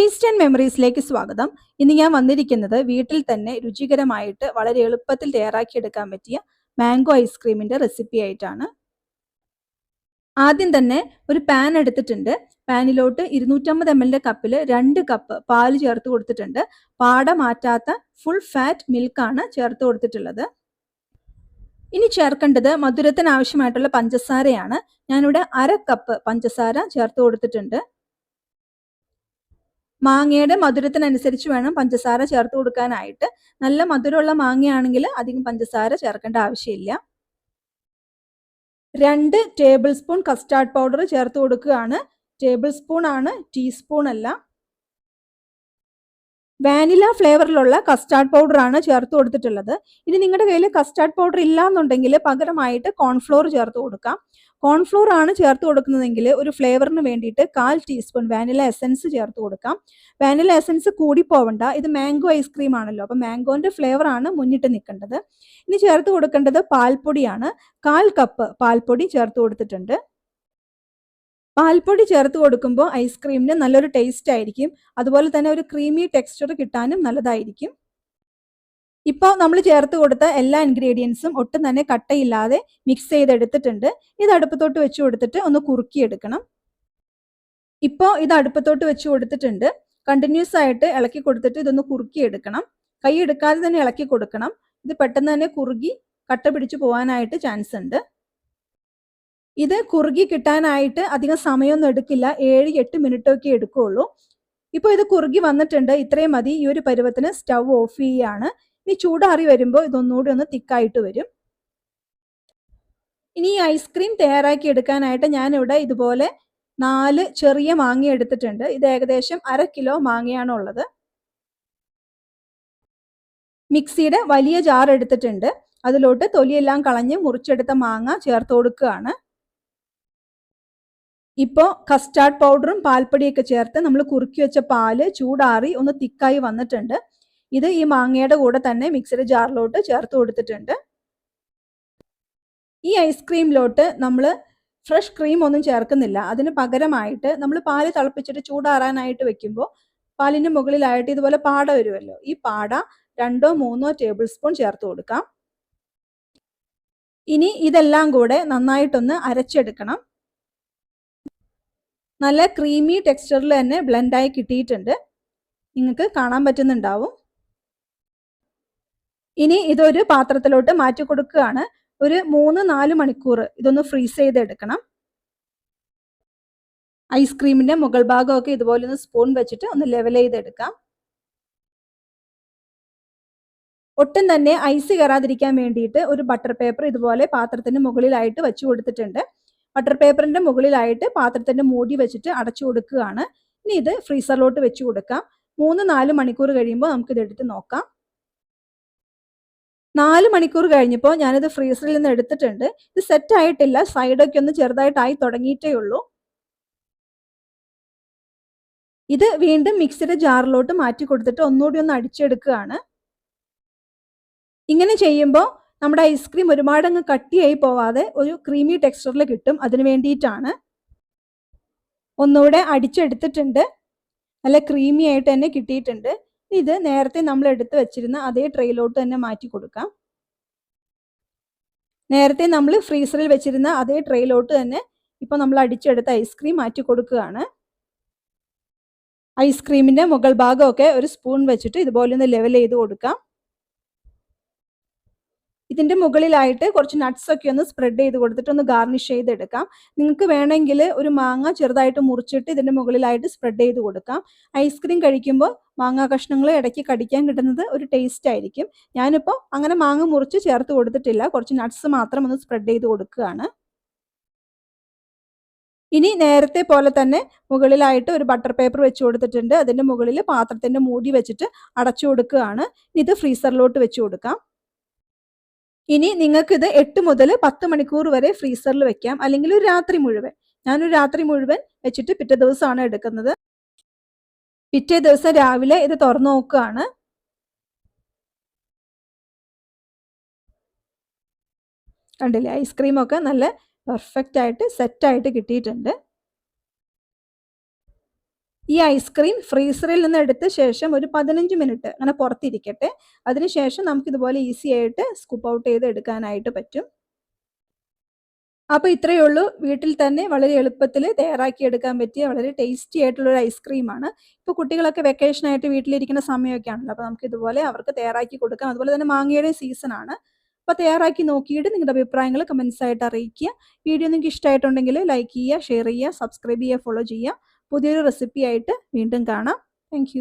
Taste and മെമ്മറീസിലേക്ക് സ്വാഗതം. ഇന്ന് ഞാൻ വന്നിരിക്കുന്നത് വീട്ടിൽ തന്നെ രുചികരമായിട്ട് വളരെ എളുപ്പത്തിൽ തയ്യാറാക്കിയെടുക്കാൻ പറ്റിയ മാംഗോ ഐസ്ക്രീമിന്റെ റെസിപ്പി ആയിട്ടാണ്. ആദ്യം തന്നെ ഒരു പാൻ എടുത്തിട്ടുണ്ട്. പാനിലോട്ട് ഇരുന്നൂറ്റമ്പത് എം എല്ലിന്റെ കപ്പിൽ രണ്ട് കപ്പ് പാൽ ചേർത്ത് കൊടുത്തിട്ടുണ്ട്. പാട മാറ്റാത്ത ഫുൾ ഫാറ്റ് മിൽക്കാണ് ചേർത്ത് കൊടുത്തിട്ടുള്ളത്. ഇനി ചേർക്കേണ്ടത് മധുരത്തിന് ആവശ്യമായിട്ടുള്ള പഞ്ചസാരയാണ്. ഞാനിവിടെ അര കപ്പ് പഞ്ചസാര ചേർത്ത് കൊടുത്തിട്ടുണ്ട്. മാങ്ങയുടെ മധുരത്തിനനുസരിച്ച് വേണം പഞ്ചസാര ചേർത്ത് കൊടുക്കാനായിട്ട്. നല്ല മധുരമുള്ള മാങ്ങയാണെങ്കിൽ അധികം പഞ്ചസാര ചേർക്കേണ്ട ആവശ്യമില്ല. രണ്ട് ടേബിൾ സ്പൂൺ കസ്റ്റാർഡ് പൗഡർ ചേർത്ത് കൊടുക്കുകയാണ്. ടേബിൾ സ്പൂൺ ആണ് ടീസ്പൂൺ അല്ല. വാനില ഫ്ലേവറിലുള്ള കസ്റ്റാർഡ് പൗഡർ ആണ് ചേർത്ത് കൊടുത്തിട്ടുള്ളത്. ഇനി നിങ്ങളുടെ കയ്യിൽ കസ്റ്റാർഡ് പൗഡർ ഇല്ല എന്നുണ്ടെങ്കിൽ പകരമായിട്ട് കോൺഫ്ലോർ ചേർത്ത് കൊടുക്കാം. കോൺഫ്ലോർ ആണ് ചേർത്ത് കൊടുക്കുന്നതെങ്കിൽ ഒരു ഫ്ലേവറിന് വേണ്ടിയിട്ട് കാൽ ടീസ്പൂൺ വാനില എസൻസ് ചേർത്ത് കൊടുക്കാം. വാനില എസൻസ് കൂടി പോവണ്ട. ഇത് മാംഗോ ഐസ്ക്രീം ആണല്ലോ. അപ്പം മാംഗോന്റെ ഫ്ലേവർ ആണ് മുന്നിട്ട് നിൽക്കേണ്ടത്. ഇനി ചേർത്ത് കൊടുക്കേണ്ടത് പാൽപ്പൊടിയാണ്. കാൽ കപ്പ് പാൽപ്പൊടി ചേർത്ത് കൊടുത്തിട്ടുണ്ട്. പാൽപ്പൊടി ചേർത്ത് കൊടുക്കുമ്പോൾ ഐസ്ക്രീമിന് നല്ലൊരു ടേസ്റ്റ് ആയിരിക്കും. അതുപോലെ തന്നെ ഒരു ക്രീമി ടെക്സ്ചർ കിട്ടാനും നല്ലതായിരിക്കും. ഇപ്പോൾ നമ്മൾ ചേർത്ത് കൊടുത്ത എല്ലാ ഇൻഗ്രീഡിയൻസും ഒട്ടും തന്നെ കട്ടയില്ലാതെ മിക്സ് ചെയ്തെടുത്തിട്ടുണ്ട്. ഇത് അടുപ്പത്തോട്ട് വെച്ച് കൊടുത്തിട്ട് ഒന്ന് കുറുക്കിയെടുക്കണം. ഇപ്പോൾ ഇത് അടുപ്പത്തോട്ട് വെച്ച് കൊടുത്തിട്ടുണ്ട്. കണ്ടിന്യൂസ് ആയിട്ട് ഇളക്കി കൊടുത്തിട്ട് ഇതൊന്ന് കുറുക്കിയെടുക്കണം. കൈ എടുക്കാതെ തന്നെ ഇളക്കി കൊടുക്കണം. ഇത് പെട്ടെന്ന് തന്നെ കുറുകി കട്ട പിടിച്ചു പോകാനായിട്ട് ചാൻസ് ഉണ്ട്. ഇത് കുറുകി കിട്ടാനായിട്ട് അധികം സമയമൊന്നും എടുക്കില്ല. ഏഴ് എട്ട് മിനിറ്റ് ഒക്കെ എടുക്കുകയുള്ളൂ ഇപ്പോൾ ഇത് കുറുകി വന്നിട്ടുണ്ട്. ഇത്രയും മതി. ഈ ഒരു പരുവത്തിന് സ്റ്റവ് ഓഫ് ചെയ്യാണ്. ഇനി ചൂടാറി വരുമ്പോൾ ഇതൊന്നുകൂടി ഒന്ന് തിക്കായിട്ട് വരും. ഇനി ഐസ്ക്രീം തയ്യാറാക്കി എടുക്കാനായിട്ട് ഞാനിവിടെ ഇതുപോലെ നാല് ചെറിയ മാങ്ങ എടുത്തിട്ടുണ്ട്. ഇത് ഏകദേശം അര കിലോ മാങ്ങയാണ് ഉള്ളത്. മിക്സിയുടെ വലിയ ജാർ എടുത്തിട്ടുണ്ട്. അതിലോട്ട് തൊലിയെല്ലാം കളഞ്ഞ് മുറിച്ചെടുത്ത മാങ്ങ ചേർത്ത് കൊടുക്കുകയാണ്. ഇപ്പോൾ കസ്റ്റാർഡ് പൗഡറും പാൽപ്പൊടിയൊക്കെ ചേർത്ത് നമ്മൾ കുറുക്കി വെച്ച പാൽ ചൂടാറി ഒന്ന് തിക്കായി വന്നിട്ടുണ്ട്. ഇത് ഈ മാങ്ങയുടെ കൂടെ തന്നെ മിക്സിയുടെ ജാറിലോട്ട് ചേർത്ത് കൊടുത്തിട്ടുണ്ട്. ഈ ഐസ്ക്രീമിലോട്ട് നമ്മൾ ഫ്രഷ് ക്രീം ഒന്നും ചേർക്കുന്നില്ല. അതിന് പകരമായിട്ട് നമ്മൾ പാൽ തിളപ്പിച്ചിട്ട് ചൂടാറാനായിട്ട് വെക്കുമ്പോൾ പാലിന് മുകളിലായിട്ട് ഇതുപോലെ പാട വരുമല്ലോ ഈ പാട രണ്ടോ മൂന്നോ ടേബിൾ സ്പൂൺ ചേർത്ത് കൊടുക്കാം. ഇനി ഇതെല്ലാം കൂടെ നന്നായിട്ടൊന്ന് അരച്ചെടുക്കണം. നല്ല ക്രീമി ടെക്സ്ചറിൽ തന്നെ ബ്ലെൻഡായി കിട്ടിയിട്ടുണ്ട്. നിങ്ങൾക്ക് കാണാൻ പറ്റുന്നുണ്ടാവും. ഇനി ഇതൊരു പാത്രത്തിലോട്ട് മാറ്റി കൊടുക്കുകയാണ്. ഒരു മൂന്ന് നാല് മണിക്കൂർ ഇതൊന്ന് ഫ്രീസ് ചെയ്തെടുക്കണം. ഐസ്ക്രീമിന്റെ മുകൾ ഭാഗമൊക്കെ ഇതുപോലെ ഒന്ന് സ്പൂൺ വെച്ചിട്ട് ഒന്ന് ലെവൽ ചെയ്തെടുക്കാം. ഒട്ടും തന്നെ ഐസ് കയറാതിരിക്കാൻ വേണ്ടിയിട്ട് ഒരു ബട്ടർ പേപ്പർ ഇതുപോലെ പാത്രത്തിന് മുകളിലായിട്ട് വെച്ചു കൊടുത്തിട്ടുണ്ട്. ബട്ടർ പേപ്പറിന്റെ മുകളിലായിട്ട് പാത്രത്തിന്റെ മൂടി വെച്ചിട്ട് അടച്ചു കൊടുക്കുകയാണ്. ഇനി ഇത് ഫ്രീസറിലോട്ട് വെച്ച് കൊടുക്കാം. മൂന്ന് നാല് മണിക്കൂർ കഴിയുമ്പോൾ നമുക്കിത് എടുത്ത് നോക്കാം. നാല് മണിക്കൂർ കഴിഞ്ഞപ്പോൾ ഞാനിത് ഫ്രീസറിൽ നിന്ന് എടുത്തിട്ടുണ്ട്. ഇത് സെറ്റ് ആയിട്ടില്ല. സൈഡൊക്കെ ഒന്ന് ചെറുതായിട്ടായി തുടങ്ങിയിട്ടേ ഉള്ളൂ. ഇത് വീണ്ടും മിക്സിയുടെ ജാറിലോട്ട് മാറ്റി കൊടുത്തിട്ട് ഒന്നുകൂടി ഒന്ന് അടിച്ചെടുക്കുകയാണ്. ഇങ്ങനെ ചെയ്യുമ്പോൾ നമ്മുടെ ഐസ്ക്രീം ഒരുപാട് അങ്ങ് കട്ടിയായി പോവാതെ ഒരു ക്രീമി ടെക്സ്ചറിൽ കിട്ടും. അതിന് വേണ്ടിയിട്ടാണ്. ഒന്നുകൂടെ അടിച്ചെടുത്തിട്ടുണ്ട്. നല്ല ക്രീമി ആയിട്ട് തന്നെ കിട്ടിയിട്ടുണ്ട്. ഇത് നേരത്തെ നമ്മൾ എടുത്ത് വെച്ചിരുന്ന അതേ ട്രെയിലോട്ട് തന്നെ മാറ്റി കൊടുക്കാം. നേരത്തെ നമ്മൾ ഫ്രീസറിൽ വെച്ചിരുന്ന അതേ ട്രെയിലോട്ട് തന്നെ ഇപ്പൊ നമ്മൾ അടിച്ചെടുത്ത ഐസ്ക്രീം മാറ്റി കൊടുക്കുകയാണ്. ഐസ്ക്രീമിന്റെ മുകൾ ഭാഗമൊക്കെ ഒരു സ്പൂൺ വെച്ചിട്ട് ഇതുപോലെ ഒന്ന് ലെവൽ ചെയ്ത് കൊടുക്കാം. ഇതിന്റെ മുകളിലായിട്ട് കുറച്ച് നട്ട്സ് ഒക്കെ ഒന്ന് സ്പ്രെഡ് ചെയ്ത് കൊടുത്തിട്ട് ഒന്ന് ഗാർണിഷ് ചെയ്തെടുക്കാം. നിങ്ങൾക്ക് വേണമെങ്കിൽ ഒരു മാങ്ങ ചെറുതായിട്ട് മുറിച്ചിട്ട് ഇതിന്റെ മുകളിലായിട്ട് സ്പ്രെഡ് ചെയ്ത് കൊടുക്കാം. ഐസ്ക്രീം കഴിക്കുമ്പോൾ മാങ്ങാ കഷ്ണങ്ങൾ ഇടയ്ക്ക് കടിക്കാൻ കിട്ടുന്നത് ഒരു ടേസ്റ്റ് ആയിരിക്കും. ഞാനിപ്പോൾ അങ്ങനെ മാങ്ങ മുറിച്ച് ചേർത്ത് കൊടുത്തിട്ടില്ല. കുറച്ച് നട്ട്സ് മാത്രം ഒന്ന് സ്പ്രെഡ് ചെയ്ത് കൊടുക്കുകയാണ്. ഇനി നേരത്തെ പോലെ തന്നെ മുകളിലായിട്ട് ഒരു ബട്ടർ പേപ്പർ വെച്ച് കൊടുത്തിട്ടുണ്ട്. അതിന്റെ മുകളിൽ പാത്രത്തിന്റെ മൂടി വെച്ചിട്ട് അടച്ചു കൊടുക്കുകയാണ്. ഇത് ഫ്രീസറിലോട്ട് വെച്ച് കൊടുക്കാം. ഇനി നിങ്ങൾക്ക് ഇത് എട്ട് മുതൽ പത്ത് മണിക്കൂർ വരെ ഫ്രീസറിൽ വെക്കാം. അല്ലെങ്കിൽ ഒരു രാത്രി മുഴുവൻ. ഞാനൊരു രാത്രി മുഴുവൻ വെച്ചിട്ട് പിറ്റേ ദിവസമാണ് എടുക്കുന്നത്. പിറ്റേ ദിവസം രാവിലെ ഇത് തുറന്നു നോക്കുകയാണ്. കണ്ടില്ലേ? ഐസ്ക്രീമൊക്കെ നല്ല പെർഫെക്റ്റ് ആയിട്ട് സെറ്റായിട്ട് കിട്ടിയിട്ടുണ്ട്. ഈ ഐസ്ക്രീം ഫ്രീസറിൽ നിന്ന് എടുത്ത ശേഷം ഒരു പതിനഞ്ച് മിനിറ്റ് അങ്ങനെ പുറത്തിരിക്കട്ടെ. അതിനുശേഷം നമുക്ക് ഇതുപോലെ ഈസി ആയിട്ട് സ്കൂപ്പ് ഔട്ട് ചെയ്ത് എടുക്കാനായിട്ട് പറ്റും. അപ്പോൾ ഇത്രയേ ഉള്ളൂ. വീട്ടിൽ തന്നെ വളരെ എളുപ്പത്തിൽ തയ്യാറാക്കി എടുക്കാൻ പറ്റിയ വളരെ ടേസ്റ്റി ആയിട്ടുള്ള ഒരു ഐസ്ക്രീമാണ് ഇപ്പോൾ കുട്ടികളൊക്കെ വെക്കേഷനായിട്ട് വീട്ടിലിരിക്കുന്ന സമയമൊക്കെ ആണല്ലോ. അപ്പോൾ നമുക്ക് ഇതുപോലെ അവർക്ക് തയ്യാറാക്കി കൊടുക്കാം. അതുപോലെ തന്നെ മാങ്ങയുടെ സീസണാണ് അപ്പോൾ തയ്യാറാക്കി നോക്കിയിട്ട് നിങ്ങളുടെ അഭിപ്രായങ്ങൾ കമൻസ് ആയിട്ട് അറിയിക്കുക. വീഡിയോ നിങ്ങൾക്ക് ഇഷ്ടമായിട്ടുണ്ടെങ്കിൽ ലൈക്ക് ചെയ്യുക ഷെയർ ചെയ്യുക സബ്സ്ക്രൈബ് ചെയ്യുക ഫോളോ ചെയ്യുക. പുതിയൊരു റെസിപ്പി ആയിട്ട് വീണ്ടും കാണാം. താങ്ക്